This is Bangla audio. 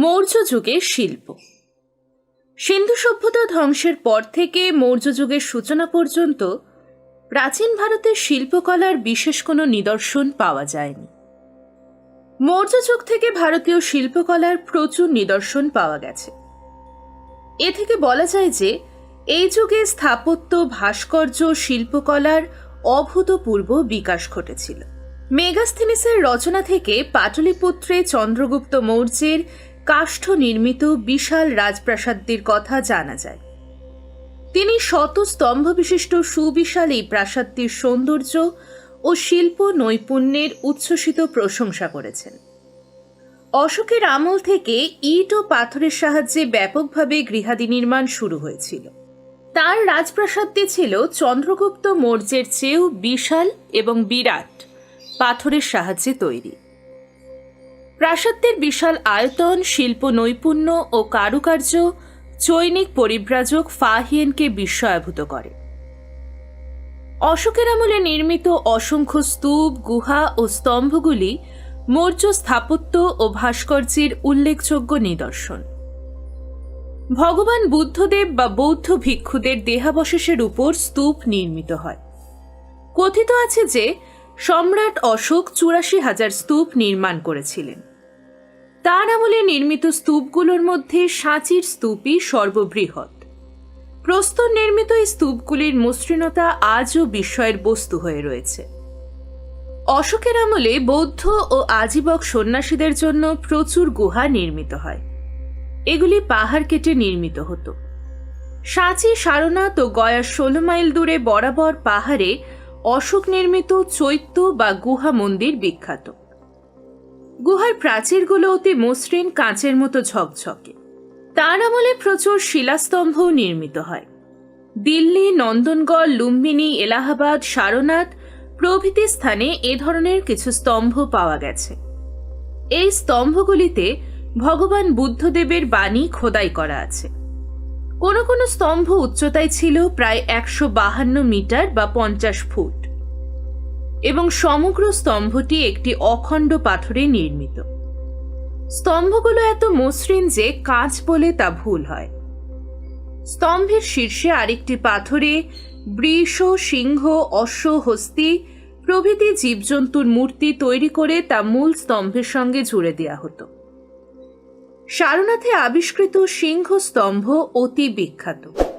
মৌর্য যুগের শিল্প। সিন্ধু সভ্যতা ধ্বংসের পর থেকে মৌর্য যুগের সূচনা পর্যন্ত প্রাচীন ভারতের শিল্পকলার বিশেষ কোনো নিদর্শন পাওয়া যায়নি। মৌর্য যুগ থেকে ভারতীয় শিল্পকলার প্রচুর নিদর্শন পাওয়া গেছে। এ থেকে বলা যায় যে, এই যুগে স্থাপত্য, ভাস্কর্য, শিল্পকলার অভূতপূর্ব বিকাশ ঘটেছিল। মেগাস্থিনিসের রচনা থেকে পাটলিপুত্রে চন্দ্রগুপ্ত মৌর্যের কাষ্ঠ নির্মিত বিশাল রাজপ্রাসাদটির কথা জানা যায়। তিনি শত স্তম্ভ বিশিষ্ট সুবিশাল এই প্রাসাদটির সৌন্দর্য ও শিল্প নৈপুণ্যের উচ্ছ্বসিত প্রশংসা করেছেন। অশোকের আমল থেকে ইট ও পাথরের সাহায্যে ব্যাপকভাবে গৃহাদি নির্মাণ শুরু হয়েছিল। তার রাজপ্রাসাদটি ছিল চন্দ্রগুপ্ত মৌর্যের চেয়েও বিশাল এবং বিরাট পাথরের সাহায্যে তৈরি। প্রাসাদটির বিশাল আয়তন, শিল্প নৈপুণ্য ও কারুকার্য চৈনিক পরিব্রাজক ফাহিয়েনকে বিস্ময়াভূত করে। অশোকের আমলে নির্মিত অসংখ্য স্তূপ, গুহা ও স্তম্ভগুলি মৌর্য স্থাপত্য ও ভাস্কর্যের উল্লেখযোগ্য নিদর্শন। ভগবান বুদ্ধদেব বা বৌদ্ধ ভিক্ষুদের দেহাবশেষের উপর স্তূপ নির্মিত হয়। কথিত আছে যে সম্রাট অশোক চুরাশি হাজার স্তূপ নির্মাণ করেছিলেন। তার আমলে নির্মিত স্তূপগুলোর মধ্যে সাঁচির স্তূপই সর্ববৃহৎ। প্রস্তর নির্মিত এই স্তূপগুলির মসৃণতা আজও বিস্ময়ের বস্তু হয়ে রয়েছে। অশোকের আমলে বৌদ্ধ ও আজীবক সন্ন্যাসীদের জন্য প্রচুর গুহা নির্মিত হয়। এগুলি পাহাড় কেটে নির্মিত হতো। সাঁচি, সারনাথ ও গয়ার ষোলো মাইল দূরে বরাবর পাহাড়ে অশোক নির্মিত চৈত্য বা গুহা মন্দির বিখ্যাত। গুহার প্রাচীরগুলো অতি মসৃণ কাঁচের মতো ঝকঝকে। তার আমলে প্রচুর শিলাস্তম্ভও নির্মিত হয়। দিল্লি, নন্দনগড়, লুম্বিনী, এলাহাবাদ, সারনাথ প্রভৃতি স্থানে এ ধরনের কিছু স্তম্ভ পাওয়া গেছে। এই স্তম্ভগুলিতে ভগবান বুদ্ধদেবের বাণী খোদাই করা আছে। কোনো কোনো স্তম্ভ উচ্চতায় ছিল প্রায় একশো বাহান্ন মিটার বা পঞ্চাশ ফুট। এবং সমগ্র স্তম্ভটি একটি অখণ্ড পাথরে নির্মিত। স্তম্ভগুলো এত মসৃণ যে কাঁচ বলে তা ভুল হয়। স্তম্ভের শীর্ষে আরেকটি পাথরে বৃষ, সিংহ, অশ্ব, হস্তি প্রভৃতি জীবজন্তুর মূর্তি তৈরি করে তা মূল স্তম্ভের সঙ্গে জুড়ে দেওয়া হতো। সারনাথে আবিষ্কৃত সিংহ স্তম্ভ অতি বিখ্যাত।